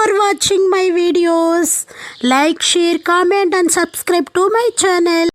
for watching my videos. Like, share, comment and subscribe to my channel.